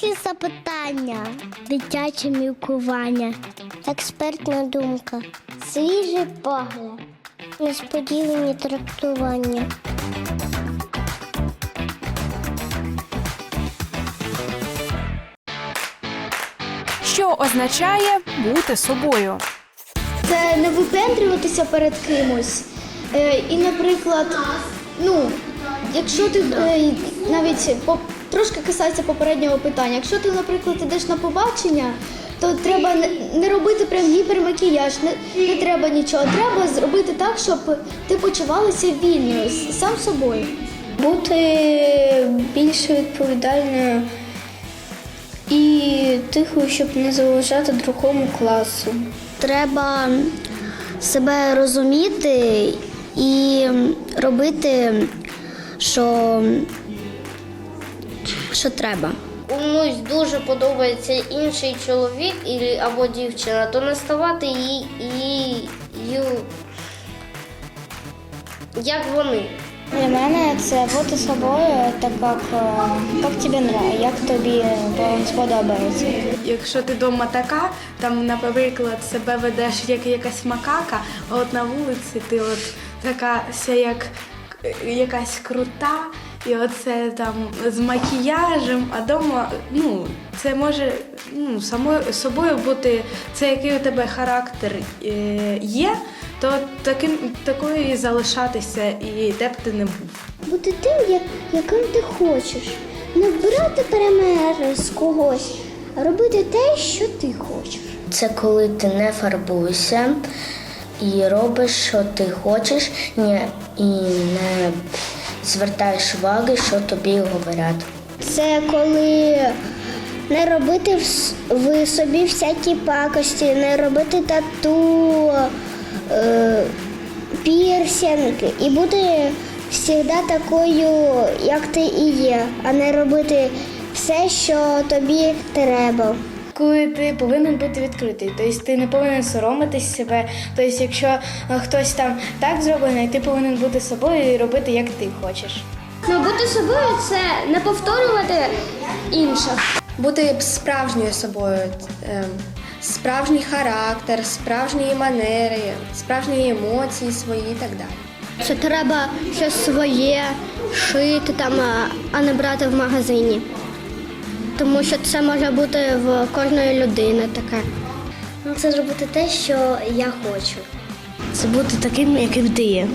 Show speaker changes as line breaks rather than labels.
Дорослі запитання, дитяче мілкування, експертна думка, свіжий погляд, несподівані трактування.
Що означає бути собою?
Це не випендрюватися перед кимось. Е, і, наприклад, ну, якщо ти е, навіть по, трошки касається попереднього питання, якщо ти, наприклад, йдеш на побачення, то треба не, робити прям гіпермакіяж, не, не треба нічого. Треба зробити так, щоб ти почувалася вільною, сам собою.
Бути більш відповідальною і тихою, щоб не заважати другому класу.
Треба себе розуміти і робити, що, що треба.
комусь дуже подобається інший чоловік або дівчина, то не ставати їй, їй, ю- як вони.
Для мене це бути собою, так як, як тобі нравится, як тобі сподобається.
Якщо ти вдома така, там, наприклад, себе ведеш як якась макака, а от на вулиці ти от така як е, якась крута, і оце там з макіяжем, а вдома, ну, це може ну, самою собою бути, це який у тебе характер е, є, то таким такою і залишатися, і де б ти не був.
Бути тим, як, яким ти хочеш. Не брати перемери з когось, а робити те, що ти хочеш.
Це коли ти не фарбуєшся і робиш, що ти хочеш, ні, і не звертаєш уваги, що тобі говорять.
Це коли не робити в, собі всякі пакості, не робити тату, е, пірсинг і бути завжди такою, як ти і є, а не робити все, що тобі треба.
Коли ти повинен бути відкритий, тобто ти не повинен соромитись себе. Тобто, якщо е, хтось там так зроблений, ти повинен бути собою і робити, як ти хочеш.
Ну, бути собою це не повторювати інших.
бути справжньою собою, ем, справжній характер, справжні манери, справжні емоції свої і так далі.
Що треба щось своє шити там, а- а не брати в магазині. Тому що це може бути в кожної людини таке. Це зробити те, що я хочу. Це бути таким, яким ти є.